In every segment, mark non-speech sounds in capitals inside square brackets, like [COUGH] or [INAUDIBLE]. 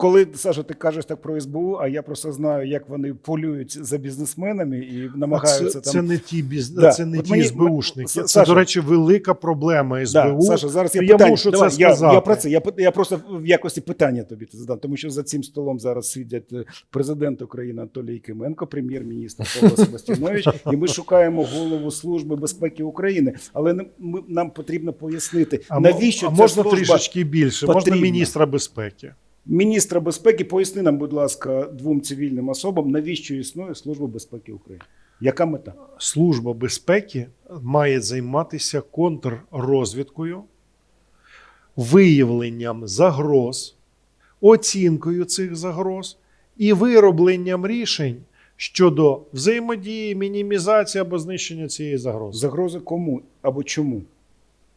коли Саша, ти кажеш так про СБУ, а я просто знаю, як вони полюють за бізнесменами і намагаються це, там. це не ті біз... Да. це не От ті мені- СБУшники. С- Це, до речі, велика проблема СБУ. Да, Саша, зараз я Я питання. мушу це Давай, я, сказати. я про це. Я, я просто в якості питання тобі це задам, тому що за цим столом зараз сидять е, президент України Анатолій Кименко, прем'єр-міністр Павло Себастьянович, і ми шукаємо голову Служби безпеки України. Але ми, нам потрібно пояснити, А, навіщо а ця можна служба трішечки більше? Можна міністра безпеки. Міністра безпеки. Поясни нам, будь ласка, двом цивільним особам, навіщо існує Служба безпеки України? Яка мета? Служба безпеки має займатися контррозвідкою, виявленням загроз, оцінкою цих загроз і виробленням рішень щодо взаємодії, мінімізації або знищення цієї загрози. Загрози кому або чому?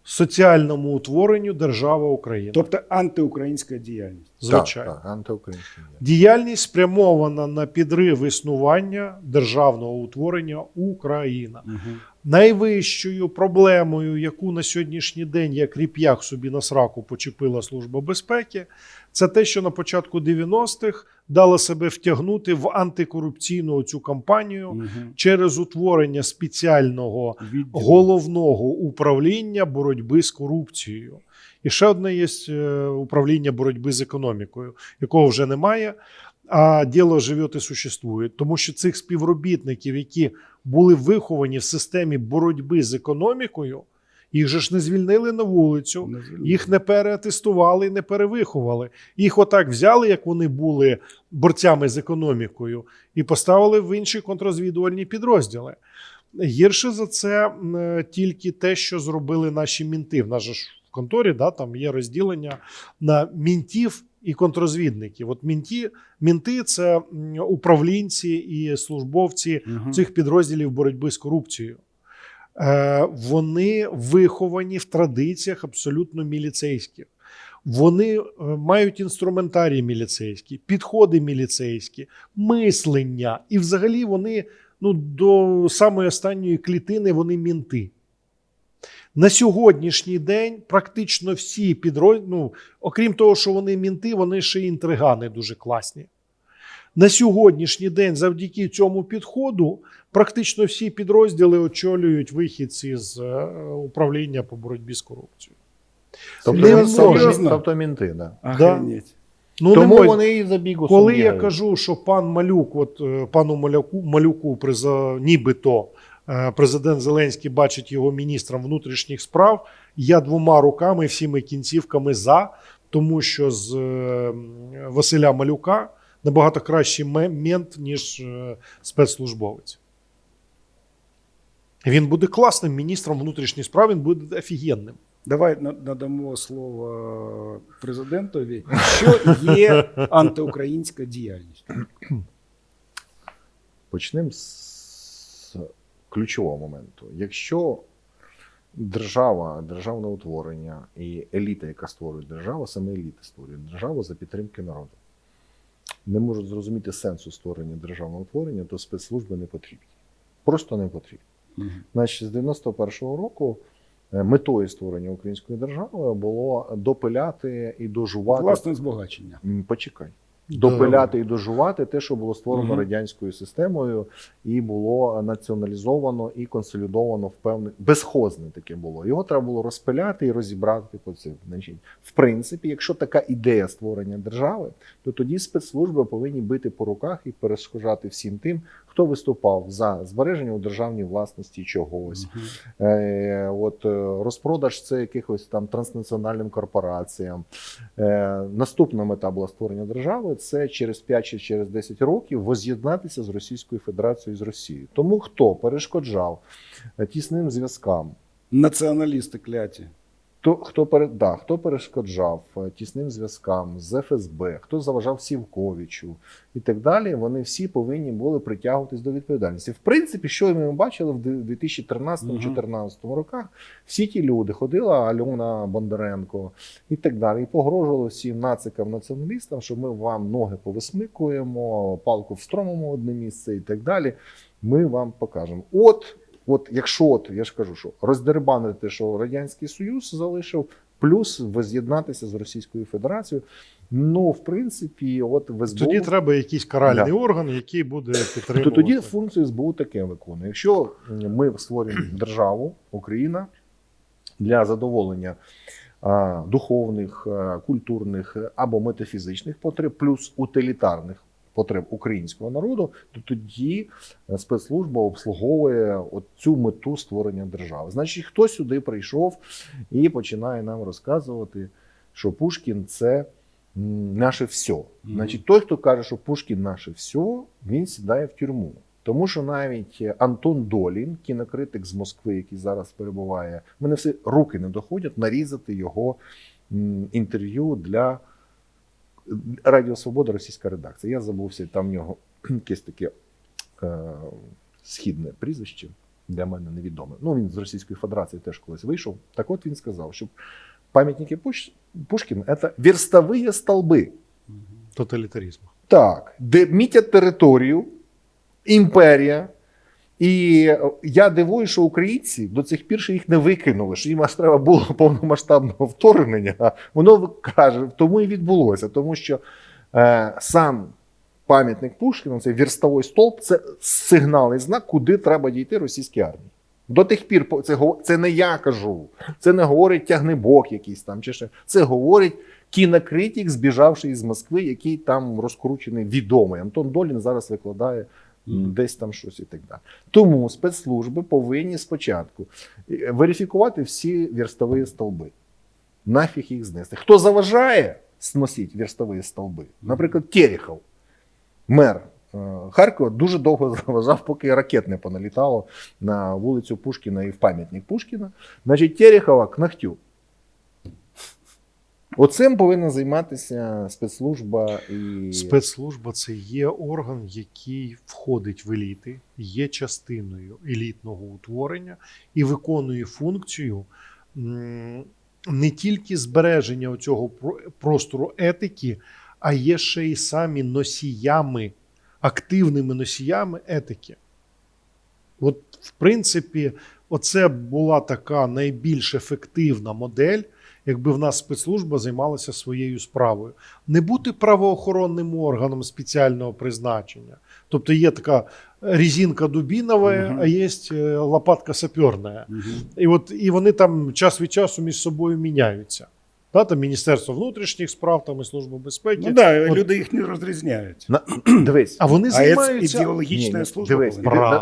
Соціальному утворенню держава Україна. Тобто антиукраїнська діяльність. Звичайно. Так, так, антиукраїнська Діяльність спрямована на підрив існування державного утворення Україна. Найвищою проблемою, яку на сьогоднішній день як ріп'ях собі на сраку почепила Служба безпеки, це те, що на початку 90-х дала себе втягнути в антикорупційну цю кампанію Мгм. через утворення спеціального Відділ. головного управління боротьби з корупцією. І ще одне є е, управління боротьби з економікою, якого вже немає. А діло живе і существує, тому що цих співробітників, які були виховані в системі боротьби з економікою, їх же ж не звільнили на вулицю, Не звільнили. їх не переатестували не перевиховали. Їх отак взяли, як вони були борцями з економікою, і поставили в інші контррозвідувальні підрозділи. Гірше за це тільки те, що зробили наші мінти. В нас же ж в конторі да, там є розділення на мінтів і контррозвідників. От мінті, мінти це управлінці і службовці Мгм. цих підрозділів боротьби з корупцією. Е, вони виховані в традиціях абсолютно міліцейських. Вони е, мають інструментарій міліцейський, підходи міліцейські, мислення. І взагалі вони ну, до самої останньої клітини вони мінти. На сьогоднішній день практично всі підрозділи, ну, окрім того, що вони мінти, вони ще й інтригани дуже класні. На сьогоднішній день, завдяки цьому підходу, практично всі підрозділи очолюють вихідці з е, управління по боротьбі з корупцією. Тобто, Не він- тобто, можна. тобто мінти, да. Охренеть. Ну, Тому мож- вони і за бігусом Коли я кажу, що пан Малюк, от е, пану Малюку, Малюку приза, нібито президент Зеленський бачить його міністром внутрішніх справ, я двома руками, всіми кінцівками за, тому що з е, Василя Малюка набагато кращий ме- мент, ніж е, спецслужбовець. Він буде класним міністром внутрішніх справ, він буде офігенним. Давай надамо слово президентові. Що є антиукраїнська діяльність? Почнемо з ключового моменту. Якщо держава, державне утворення і еліта, яка створює державу, саме еліта створює державу за підтримки народу, не можуть зрозуміти сенсу створення державного утворення, то спецслужби не потрібні. Просто не потрібні. Значить, з 91-го року е, метою створення української держави було допиляти і дожувати. Власне збагачення. Почекай. Допиляти і дожувати те, що було створено Мгм. радянською системою, і було націоналізовано і консолідовано в певне безхозне таке було. Його треба було розпиляти і розібрати по цим. Значить, в принципі, якщо така ідея створення держави, то тоді спецслужби повинні бити по руках і перешкоджати всім тим, хто виступав за збереження у державній власності чогось. Е, от е, розпродаж це якихось там транснаціональним корпораціям. Е, наступна мета була створення держави. Це через 5 чи через 10 років воз'єднатися з Російською Федерацією з Росією. Тому хто перешкоджав е, тісним зв'язкам, Націоналісти кляті. То хто пере, да, хто перешкоджав е, тісним зв'язкам з ФСБ, хто заважав Сівковичу і так далі, вони всі повинні були притягуватись до відповідальності. В принципі, що ми бачили в 2013-2014 роках, всі ті люди ходила Альона Бондаренко і так далі, і погрожували всім нацикам, націоналістам, що ми вам ноги повисмикуємо, палку встромимо в одне місце і так далі. Ми вам покажемо. От От якщо от я ж кажу, що роздербанити, що Радянський Союз залишив, плюс воз'єднатися з Російською Федерацією, Ну, в принципі, от в СБУ... Тоді треба якийсь каральний Да. орган, який буде То тоді функцію СБУ таке виконує. Якщо ми створюємо державу, Україна для задоволення а, духовних, а, культурних або метафізичних потреб, плюс утилітарних потреб українського народу, то тоді е, спецслужба обслуговує от цю мету створення держави. Значить, хто сюди прийшов і починає нам розказувати, що Пушкін це наше все. Значить, той, хто каже, що Пушкін наше все, він сідає в тюрму. Тому що навіть Антон Долін, кінокритик з Москви, який зараз перебуває, мене все руки не доходять нарізати його інтерв'ю для Радіо Свобода, російська редакція. Я забувся, там в нього [CLEARS THROAT] якесь таке е, східне прізвище для мене невідоме. Ну, він з Російської Федерації теж колись вийшов. Так от він сказав, що пам'ятники Пуш... Пушкіна – це верстові столби. тоталітаризму. Так, де мітять територію, імперія. І я дивую, що українці до цих пір ще їх не викинули, що їм аж треба було [LAUGHS] повномасштабного вторгнення. Воно каже, тому і відбулося, тому що е, сам пам'ятник Пушкіну, цей вірстовий стовп, це сигнал і знак, куди треба дійти російській армії. До тих пір це, це не я кажу, це не говорить тягнебок якийсь там чи ще. Це говорить кінокритик, збіжавший із Москви, який там розкручений відомий. Антон Долін зараз викладає десь там щось і так далі. Тому спецслужби повинні спочатку е, верифікувати всі вірстові стовби. Нафіг їх знести. Хто заважає сносити вірстові стовби? Наприклад, Терехов, мер е, Харкова, дуже довго [LAUGHS] заважав, поки ракет не поналітало на вулицю Пушкіна і в пам'ятник Пушкіна. Значить, Терехова к ногтю. Оцим повинна займатися спецслужба і Спецслужба це є орган, який входить в еліти, є частиною елітного утворення і виконує функцію не тільки збереження цього простору етики, а є ще й самі носіями, активними носіями етики. От, в принципі, оце була така найбільш ефективна модель, якби в нас спецслужба займалася своєю справою. Не бути правоохоронним органом спеціального призначення. Тобто є така резинка дубінова, Мгм. а є е, лопатка саперна. І от і вони там час від часу між собою міняються. Та, там Міністерство внутрішніх справ, там і Служба безпеки. Ну так, От- люди їх не розрізняють. На, [CLEARS THROAT] дивись. А вони займаються. ідеологічна служба. Дивись,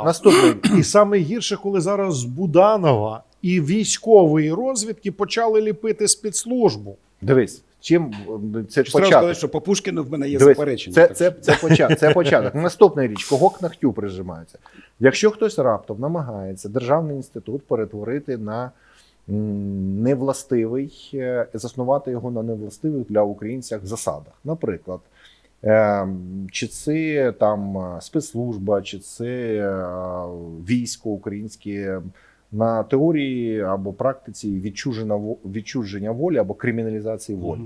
наступний. І саме гірше, коли зараз з Буданова і військової розвідки почали ліпити спецслужбу. Дивись, чим е, це Треба початок. сказати, що по Пушкіну в мене є Дивись, заперечення. це, це, це, початок, це [LAUGHS] початок. Наступна річ, кого к ногтю прижимаються. Якщо хтось раптом намагається державний інститут перетворити на невластивий, е, заснувати його на невластивих для українцях засадах. Наприклад, е, чи це там е, спецслужба, чи це військо українське на теорії або практиці відчуження, відчуження волі або криміналізації волі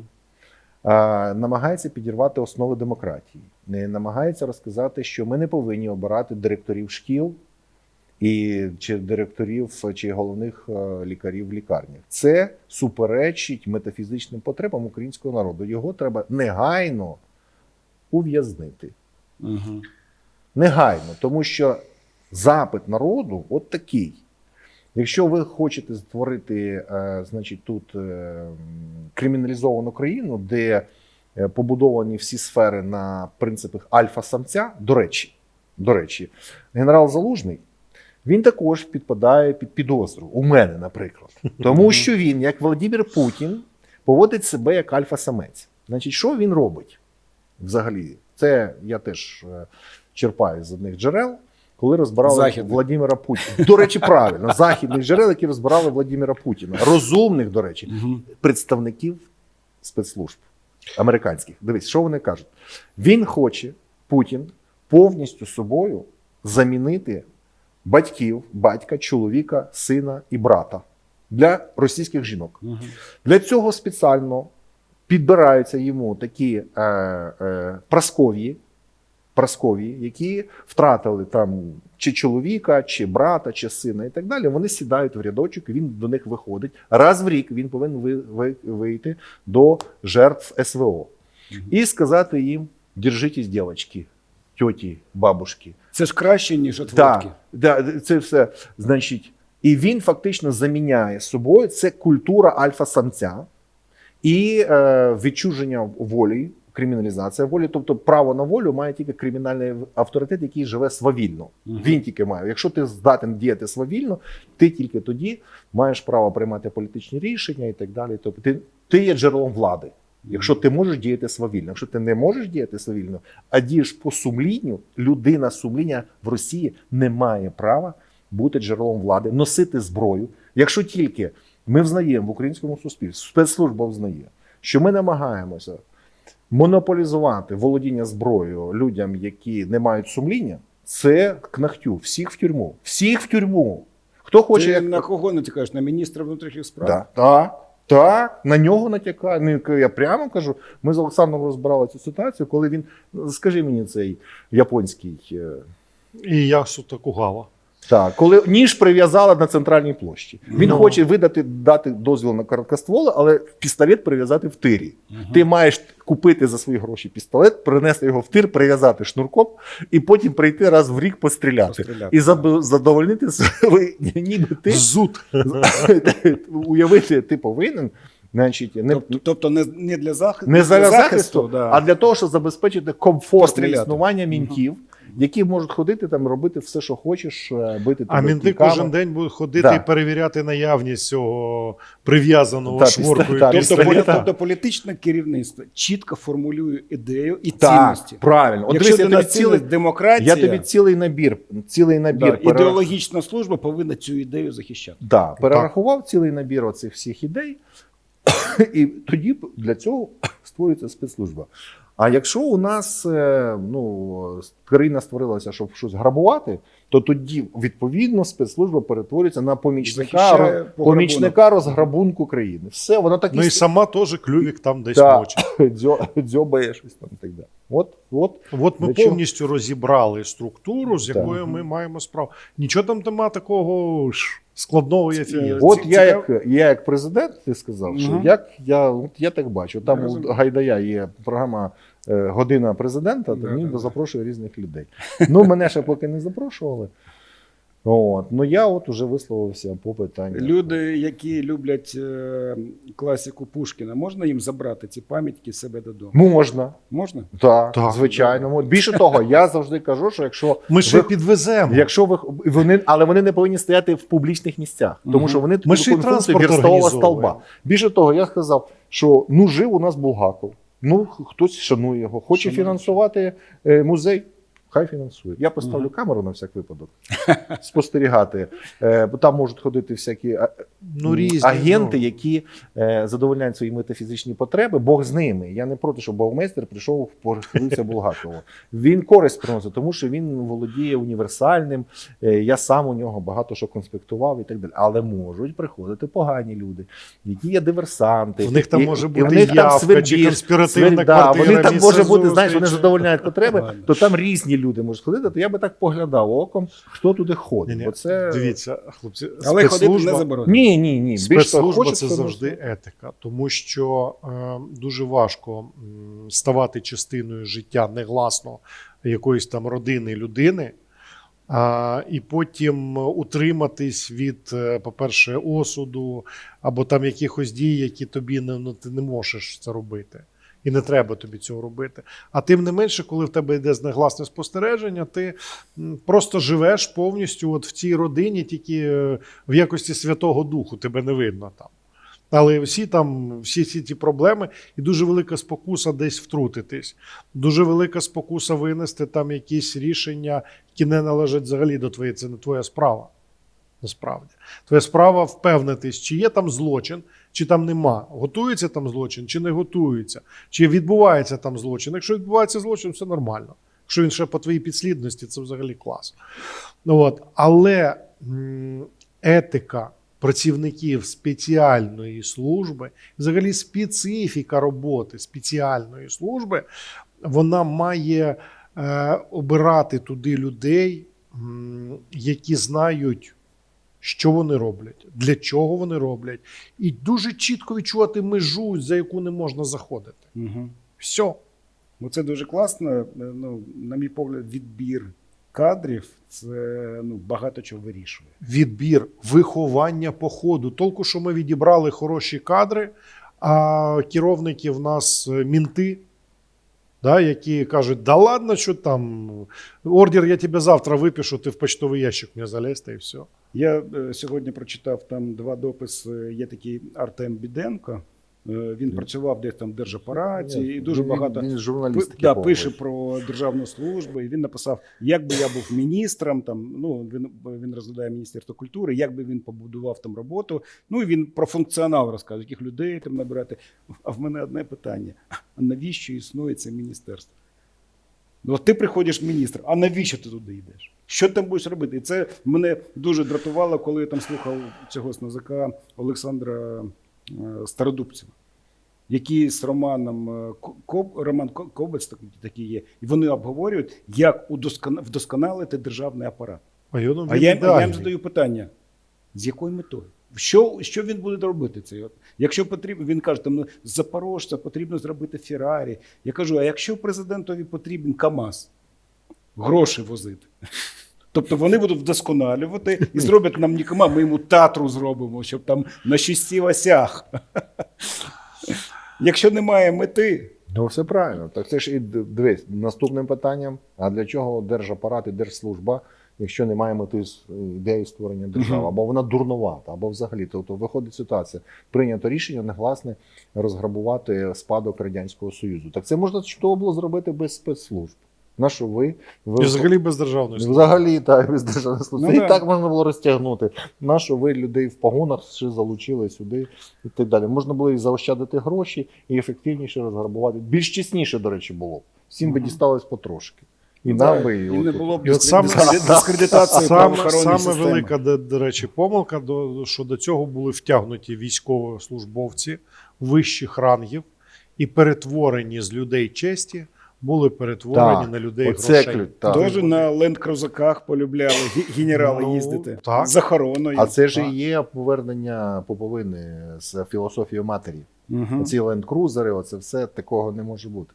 намагається підірвати основи демократії, не намагається розказати, що ми не повинні обирати директорів шкіл і чи директорів чи головних е, лікарів в лікарнях. Це суперечить метафізичним потребам українського народу. Його треба негайно ув'язнити. Мгм. Негайно, тому що запит народу от такий. Якщо ви хочете створити, е, значить, тут е, криміналізовану країну, де е, побудовані всі сфери на принципах альфа-самця, до речі, до речі, генерал Залужний. Він також підпадає під підозру. У мене, наприклад. Тому що він, як Володимир Путін, поводить себе як альфа-самець. Значить, що він робить взагалі? Це я теж черпаю з одних джерел, коли розбирали Західних. Владимира Путіна. До речі, правильно, західних джерел, які розбирали Владимира Путіна. Розумних, до речі, представників спецслужб американських. Дивись, що вони кажуть? Він хоче, Путін, повністю собою замінити батьків, батька, чоловіка, сина і брата для російських жінок. Для цього спеціально підбираються йому такі е, е, праскові, праскові, які втратили там чи чоловіка, чи брата, чи сина, і так далі. Вони сідають в рядочок, і він до них виходить. Раз в рік він повинен ви- ви- вийти до жертв СВО. і сказати їм: держитесь, дівчатки, тьоті, бабушки. Це ж краще, ніж отводки. Так, да, це все. Значить, і він фактично заміняє собою це культура альфа-самця і е, відчуження волі, криміналізація волі. Тобто право на волю має тільки кримінальний авторитет, який живе свавільно. Мгм. Він тільки має. Якщо ти здатен діяти свавільно, ти тільки тоді маєш право приймати політичні рішення і так далі. Тобто ти, ти є джерелом влади. Якщо ти можеш діяти свавільно, якщо ти не можеш діяти свавільно, а дієш по сумлінню, людина сумління в Росії не має права бути джерелом влади, носити зброю. Якщо тільки ми взнаємо в українському суспільстві, спецслужба взнає, що ми намагаємося монополізувати володіння зброєю людям, які не мають сумління, це к нахтю. Всіх в тюрму. Всіх в тюрму. Хто хоче, Ти як на кого натякаєш? На міністра внутрішніх справ? Да. Так, так, на нього натякає. Ну, я прямо кажу. Ми з Олександром розбирали цю ситуацію, коли він, скажи мені, цей японський. е, І Ясу Такугава. Так, коли ніж прив'язали на центральній площі. Він Ну. хоче видати дати дозвіл на короткостволи, але пістолет прив'язати в тирі. Мгм. Ти маєш купити за свої гроші пістолет, принести його в тир, прив'язати шнурком і потім прийти раз в рік постріляти. Постріляти. І заб- задовольнити свої, ніби ти Зуд. [LAUGHS] уявити, ти повинен. Значить, не, Тобто, не, не для захисту, не за захисту, да. а для того, щоб забезпечити комфортне існування мінтів, які можуть ходити там, робити все, що хочеш, е, бити А мінти кожен день будуть ходити Да. і перевіряти наявність цього прив'язаного Та, шворкою та, Тобто, полі- тобто політичне керівництво чітко формулює ідею і Так, цінності. правильно. От Якщо дивись, я ти тобі, цілий, демократія, я тобі цілий набір, цілий да, набір ідеологічна служба повинна цю ідею захищати. Да, перерахував цілий набір оцих всіх ідей, [COUGHS] і тоді для цього створюється спецслужба. А якщо у нас е, ну, країна створилася, щоб щось грабувати, то тоді відповідно спецслужба перетворюється на помічника, помічника розграбунку країни. Все, вона так і Ну і сама теж клювік там десь Да. мочить. дзьобає щось там і так далі. От, от От ми чого? повністю розібрали структуру, з Так. якою ми маємо справу. Нічого там нема такого ж складного. Я фігів. От Ці- я як, я як президент, ти сказав, що як я, от я так бачу. Там Я у. Гайдая є програма е, Година президента, то він запрошує різних людей. Ну, мене ще поки не запрошували. От. Ну я от уже висловився по питанню. Люди, які люблять е, класику Пушкіна, можна їм забрати ці пам'ятки себе додому? Можна, Можна? так, Так. звичайно. От Більше того, я завжди кажу, що якщо Ми ще ви- підвеземо. Якщо ви вони, але вони не повинні стояти в публічних місцях, тому Мгм. що вони Ми ще й виконують функцію транспорт вірстового організовуємо. столба. Більше того, я сказав, що ну жив у нас Булгаков. Ну хтось шанує його, хоче Шанує. фінансувати е, музей. Хай фінансує. Я поставлю камеру на всяк випадок, [LAUGHS] спостерігати. Е, бо там можуть ходити всякі Ну, різні, агенти, ну. які е, задовольняють свої метафізичні потреби. Бог з ними. Я не проти, щоб Богмейстер прийшов порахуватися Булгакову. Він користь приносить, тому що він володіє універсальним. Е, я сам у нього багато що конспектував і так далі. Але можуть приходити погані люди, які є диверсанти. В них там І- може і бути в них там явка чи конспіративна свер- да, Вони там може бути, знаєш, вони задовольняють потреби, то там різні люди можуть ходити. То я би так поглядав оком, хто туди ходить. Ні-ні, Бо це Дивіться, хлопці, Але ходити не заборонено. ні, ні, ні. Більш Спецслужба це завжди може. етика, тому що е, дуже важко ставати частиною життя негласно якоїсь там родини людини, а, і потім утриматись від, е, по-перше, осуду або там якихось дій, які тобі не, ну, ти не можеш це робити. І не треба тобі цього робити. А тим не менше, коли в тебе йде негласне спостереження, ти просто живеш повністю от в цій родині, тільки е, в якості Святого Духу тебе не видно там. Але всі там, всі ці ті проблеми, і дуже велика спокуса десь втрутитись. Дуже велика спокуса винести там якісь рішення, які не належать взагалі до твоєї. Це не твоя справа. Насправді, твоя справа впевнитись, чи є там злочин, чи там нема. Готується там злочин, чи не готується, чи відбувається там злочин. Якщо відбувається злочин, все нормально. Якщо він ще по твоїй підслідності, це взагалі клас. От. Але етика працівників спеціальної служби, взагалі специфіка роботи спеціальної служби, вона має е, обирати туди людей, які знають. Що вони роблять, для чого вони роблять, і дуже чітко відчувати межу, за яку не можна заходити. Угу. Все. Ну, це дуже класно. Е, Ну, на мій погляд, відбір кадрів це ну, багато чого вирішує. Відбір, виховання по ходу. Толку, що ми відібрали хороші кадри, а керівники в нас е, мінти, да, які кажуть: да ладно, що там, ордер я тебе завтра випишу, ти в почтовий ящик мені залезь, та і все. Я е, сьогодні прочитав там два дописи. Є такий Артем Біденко. Е, Він працював десь там в держапараті і дуже багато Він пи- да, пише про державну службу. І він написав, як би я був міністром. Там ну він він розглядає міністерство культури, як би він побудував там роботу. Ну і він про функціонал розказує, яких людей там набирати. А в мене одне питання: а навіщо існує це міністерство? Ну, от ти приходиш міністр, а навіщо ти туди йдеш? Що ти там будеш робити? І це мене дуже дратувало, коли я там слухав цього з НАЗК Олександра е, Стародубцева, який з Романом е, Коб, Роман Кобець такий є, і вони обговорюють, як вдосконалити державний апарат. А я, думаю, А я, а я їм задаю питання: з якою метою? Що, що він буде робити цей? Якщо потрібно, він каже, там ну, Запорожця потрібно зробити Феррарі. Я кажу: а якщо президентові потрібен КАМАЗ, гроші возити. Тобто вони будуть вдосконалювати і зроблять нам нікома, ми йому татру зробимо, щоб там на шести осях. Якщо немає мети, Ну, все правильно. Так це ж і дивись, наступним питанням: а для чого держапарат і держслужба, якщо немає мети з- ідеї створення держави, або вона дурнувата, або взагалі. Тобто виходить ситуація. Прийнято рішення негласне розграбувати спадок Радянського Союзу. Так це можна чудово було зробити без спецслужб. На що ви? ви І взагалі без державної служби. Взагалі, так, без державної служби. Ну, і да. так можна було розтягнути. На що ви людей в погонах ще залучили сюди і так далі. Можна було і заощадити гроші, і ефективніше розграбувати. Більш чесніше, до речі, було. Всім би дісталось потрошки. І Ну, нам би, і, і не було б І от саме- дискредитації Саме, правоохоронної саме системи. велика, до, до речі, помилка, до, що до цього були втягнуті військовослужбовці вищих рангів і перетворені з людей честі, були перетворені Так, на людей оце грошей. Теж на ленд-крузаках полюбляли генерали Ну, їздити так. з охороною. А це ж і є повернення поповини з філософії матері. Мгм. Ці ленд-крузери, оце все такого не може бути.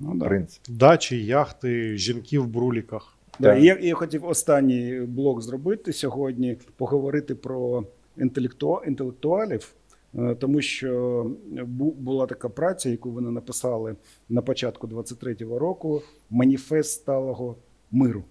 Ну, В принципі. Дачі, яхти, жінки в бруліках. Да, я, я хотів останній блок зробити сьогодні, поговорити про інтелекту, інтелектуалів, тому що була така праця, яку вони написали на початку 23-го року: Маніфест сталого миру.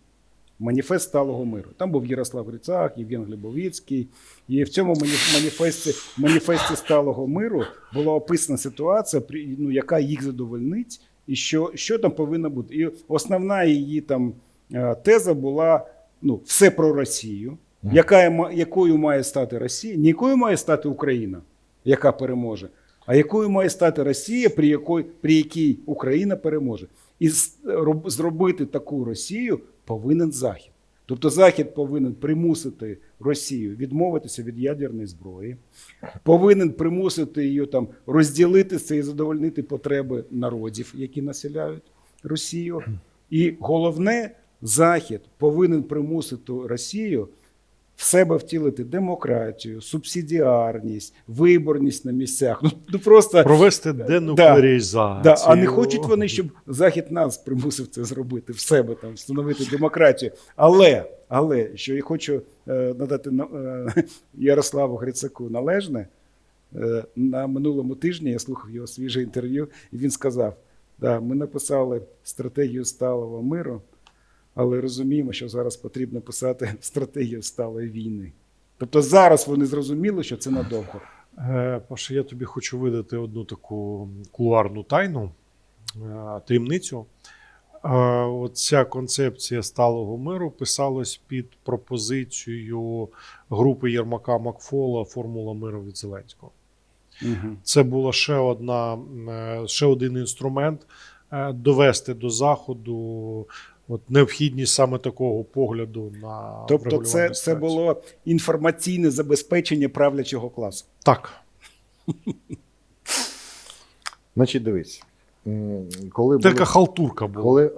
Маніфест сталого миру. Там був Ярослав Грицак, Євген Глібовицький. І в цьому маніфесті, маніфесті сталого миру була описана ситуація, ну, яка їх задовольнить, і що, що там повинно бути. І основна її там е, теза була ну, все про Росію. Яка, якою має стати Росія? Не якою має стати Україна, яка переможе, а якою має стати Росія, при якій, при якій Україна переможе. І зробити таку Росію повинен Захід. Тобто Захід повинен примусити Росію відмовитися від ядерної зброї, повинен примусити її там розділитися і задовольнити потреби народів, які населяють Росію. І головне, Захід повинен примусити Росію в себе втілити демократію, субсидіарність, виборність на місцях. Ну, ну просто Провести Да. Да, а не хочуть вони, щоб Захід нас примусив це зробити в себе, там встановити демократію. Але, але що я хочу е, надати на- е, Ярославу Грицаку належне. Е, на минулому тижні я слухав його свіже інтерв'ю, і він сказав: да, ми написали стратегію сталого миру, але розуміємо, що зараз потрібно писати [LAUGHS] стратегію сталої війни. Тобто зараз вони зрозуміли, що це надовго. Е, Паша, я тобі хочу видати одну таку кулуарну тайну, е, таємницю. Е, Оця концепція сталого миру писалась під пропозицією групи Єрмака Макфола Формула миру від Зеленського. Угу. Це була ще одна, ще один інструмент довести до заходу от необхідність саме такого погляду на Тобто, це, це було інформаційне забезпечення правлячого класу. так. [LAUGHS] Значить, дивись. Коли Така були- халтурка була. Коли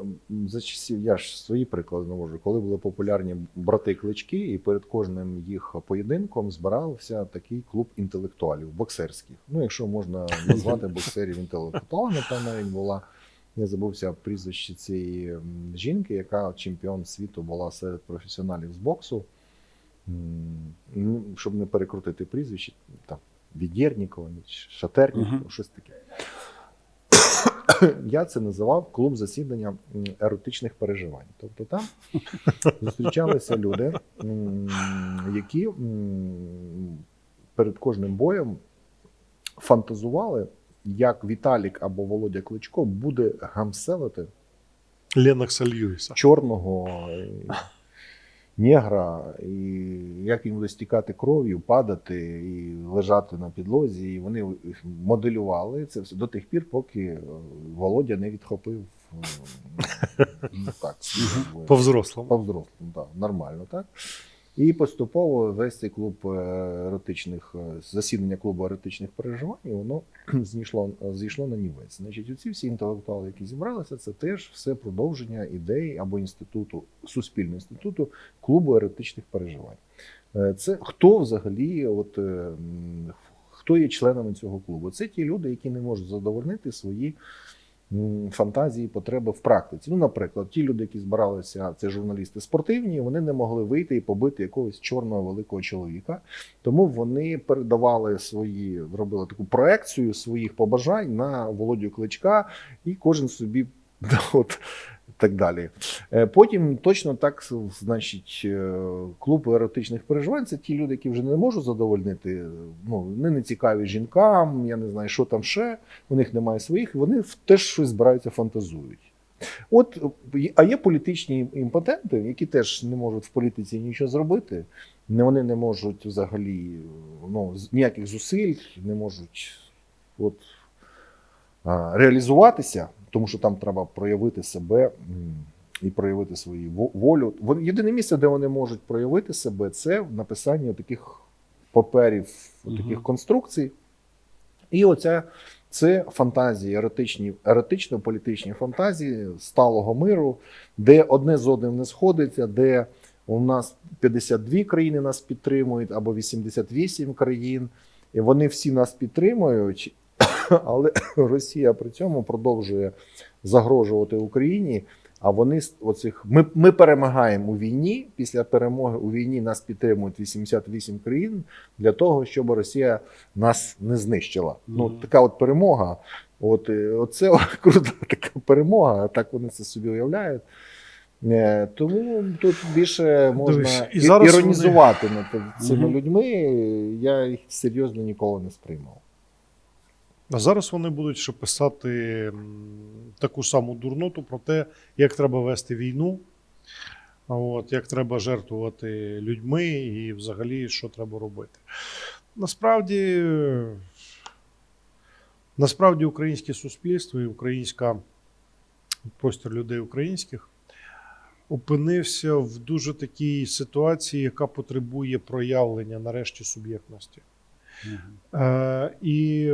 за часів, я ж свої приклади навожу, коли були популярні брати клички, і перед кожним їх поєдинком збирався такий клуб інтелектуалів, боксерських. Ну, якщо можна назвати боксерів [LAUGHS] інтелектуалами, там навіть була. Я забувся прізвище цієї жінки, яка чемпіон світу була серед професіоналів з боксу. Ну, щоб не перекрутити прізвище, там Відєрнікова, Шатернікова, Мгм. щось таке. [COUGHS] Я це називав клуб засідання еротичних переживань. Тобто там [LAUGHS] зустрічалися люди, які перед кожним боєм фантазували, як Віталік або Володя Кличко буде гамселити Ленокса Льюіса. чорного е, негра, і як він буде стікати кров'ю, падати і лежати на підлозі. І вони моделювали це все до тих пір, поки е, Володя не відхопив е, ну, так, По-взрослому. по-взрослому, так, нормально, так. І поступово весь цей клуб е, еротичних е, засідання клубу еротичних переживань, воно [CLEARS THROAT] зійшло, зійшло на нівець. Значить, оці всі інтелектуали, які зібралися, це теж все продовження ідей або інституту, суспільного інституту клубу еротичних переживань. Е, Це хто взагалі, от, хто є членами цього клубу? Це ті люди, які не можуть задовольнити свої фантазії, потреби в практиці. Ну, наприклад, ті люди, які збиралися, це журналісти спортивні, вони не могли вийти і побити якогось чорного великого чоловіка. Тому вони передавали свої, робили таку проекцію своїх побажань на Володю Кличка, і кожен собі [LAUGHS] от. Так далі. Е, Потім точно так, значить, е, клуб еротичних переживань це ті люди, які вже не можуть задовольнити, ну, вони не цікаві жінкам, я не знаю, що там ще, у них немає своїх, вони теж щось збираються, фантазують. От, е, а є політичні імпотенти, які теж не можуть в політиці нічого зробити. Вони не можуть взагалі ну, ніяких зусиль, не можуть от, реалізуватися, тому що там треба проявити себе і проявити свою волю. Єдине місце, де вони можуть проявити себе, це в написанні таких паперів, таких Мгм. конструкцій. І оця це фантазії, еротичні, еротично-політичні фантазії сталого миру, де одне з одним не сходиться, де у нас 52 країни нас підтримують, або 88 країн, і вони всі нас підтримують, але [COUGHS] Росія при цьому продовжує загрожувати Україні. А вони з оцих ми, ми перемагаємо у війні. Після перемоги у війні нас підтримують 88 країн для того, щоб Росія нас не знищила. Ну така от перемога. От е, оце [LAUGHS] крута така перемога. Так вони це собі уявляють. Е, Тому тут більше можна Дивись, і зараз іронізувати над цими Мгм. людьми. Я їх серйозно ніколи не сприймав. А зараз вони будуть ще писати таку саму дурноту про те, як треба вести війну, от, як треба жертвувати людьми і взагалі що треба робити. Насправді, насправді українське суспільство і українська простір людей українських опинився в дуже такій ситуації, яка потребує проявлення нарешті суб'єктності. Е, і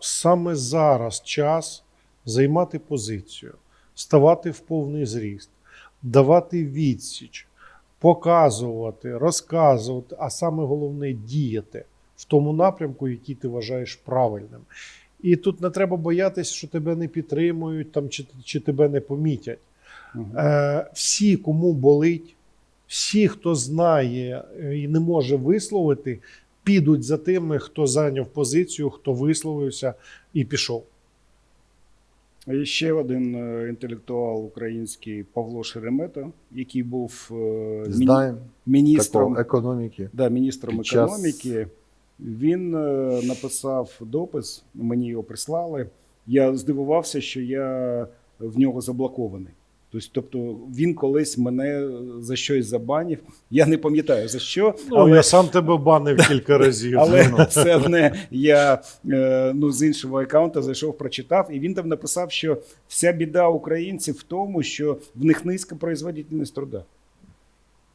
саме зараз час займати позицію, ставати в повний зріст, давати відсіч, показувати, розказувати, а саме головне діяти в тому напрямку, який ти вважаєш правильним. І тут не треба боятися, що тебе не підтримують там, чи, чи тебе не помітять. Мгм. Е, всі, кому болить, всі, хто знає е, і не може висловити, підуть за тими, хто зайняв позицію, хто висловився і пішов. І ще один е, інтелектуал український Павло Шеремета, який був е, Знаємо міністром, економіки. да, міністром під час- економіки. Він е, написав допис, мені його прислали. Я здивувався, що я в нього заблокований. Тобто, тобто він колись мене за щось забанив. Я не пам'ятаю за що, Ну, але я сам тебе банив кілька [LAUGHS] разів. Але Ну, [LAUGHS] це не я е, ну, з іншого аккаунта зайшов, прочитав, і він там написав, що вся біда українців в тому, що в них низька производительність труда.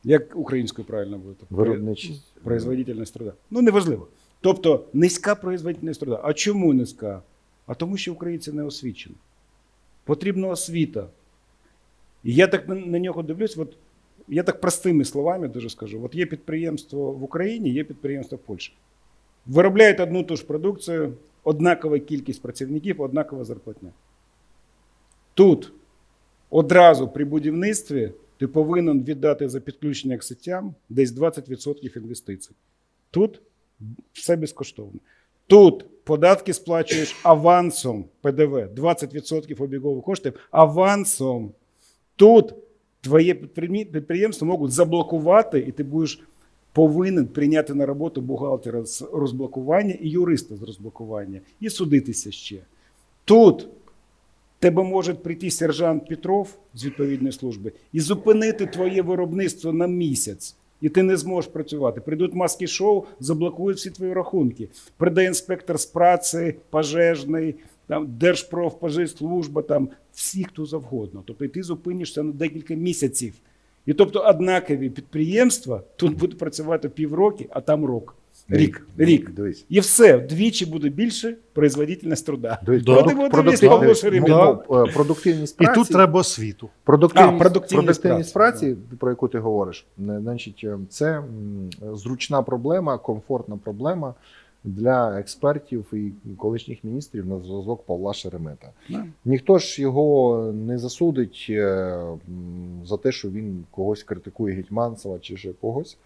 Як українською правильно буде? Виробничість. Производительність труда. Ну, неважливо. Тобто низька производительність труда. А чому низька? А тому, що українці не освічені. Потрібна освіта. І я так на, нього дивлюсь, от я так простими словами дуже скажу: от є підприємство в Україні, є підприємство в Польщі. Виробляють одну ту ж продукцію, однакова кількість працівників, однакова зарплатня. Тут одразу при будівництві ти повинен віддати за підключення к сетям десь 20% інвестицій. Тут все безкоштовно. Тут податки сплачуєш авансом ПДВ, 20% обігових коштів авансом. Тут твоє підприєм- підприємство можуть заблокувати, і ти будеш повинен прийняти на роботу бухгалтера з розблокування і юриста з розблокування, і судитися ще. Тут тебе може прийти сержант Петров з відповідної служби і зупинити твоє виробництво на місяць. І ти не зможеш працювати. Прийдуть маски шоу, заблокують всі твої рахунки. Прийде інспектор з праці, пожежний, там, Держпродспоживслужба, там всі, хто завгодно. Тобто і ти зупинишся на декілька місяців. І тобто однакові підприємства тут будуть працювати півроки, а там рок. Рік. Рік. Дивись. І все, вдвічі буде більше производительність труда. От продуктивність- Шеремета. ну, е, продуктивність І тут треба освіту. Продуктивність, А, продуктивність продуктивність праці, праці, про яку ти говориш, не, значить, е, це зручна проблема, комфортна проблема для експертів і колишніх міністрів на зв'язок Павла Шеремета. Да. Ніхто ж його не засудить е, за те, що він когось критикує Гетьманцева чи ще когось.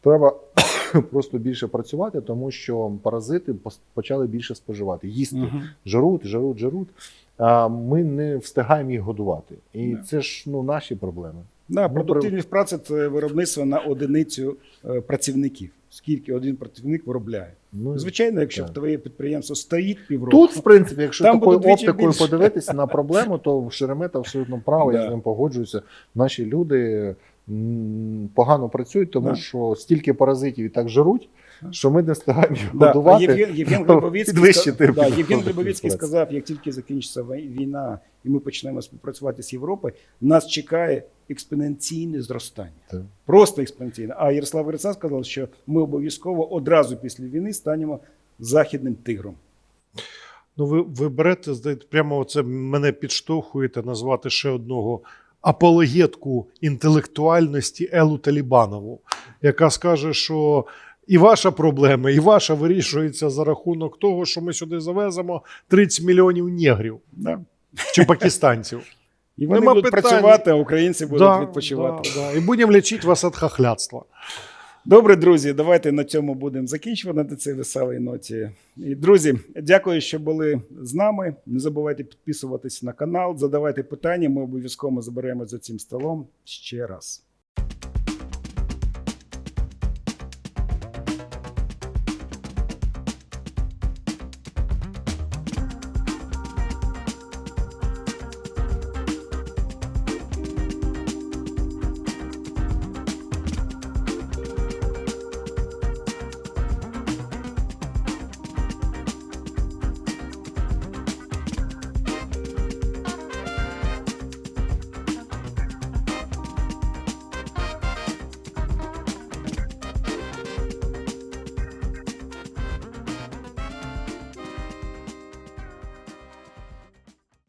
Треба [COUGHS] просто більше працювати, тому що паразити почали більше споживати, їсти Мгм. жруть, жруть, жруть. А ми не встигаємо їх годувати. І Да. це ж ну, наші проблеми. Да, продуктивність праці це виробництво на одиницю е, працівників. Скільки один працівник виробляє. Ну, Звичайно, якщо так. твоє підприємство стоїть півроку, Тут, в принципі, якщо Там такою оптикою подивитися на проблему, то Шеремета абсолютно правий, я з ним погоджуюся. Наші люди погано працюють, тому Да. що стільки паразитів і так жруть, що ми не встигаємо Да, годувати. Євген, [LAUGHS] праці. сказав, як тільки закінчиться війна і ми почнемо співпрацювати з Європою, нас чекає експоненційне зростання. Так. Просто експоненційне. А Ярослав Грицак сказав, що ми обов'язково одразу після війни станемо західним тигром. Ну, ви, ви берете, прямо це мене підштовхуєте назвати ще одного апологетку інтелектуальності Елу Талібанову, яка скаже, що і ваша проблема, і ваша вирішується за рахунок того, що ми сюди завеземо 30 мільйонів негрів Да. чи пакистанців. І вони Нема будуть питань. працювати, а українці будуть Да, відпочивати. да, да. І будемо лічити вас від хахлядства. Добре, друзі, давайте на цьому будемо закінчувати на цій веселій ноті. І друзі, дякую, що були з нами. Не забувайте підписуватись на канал, задавайте питання. Ми обов'язково заберемо за цим столом ще раз.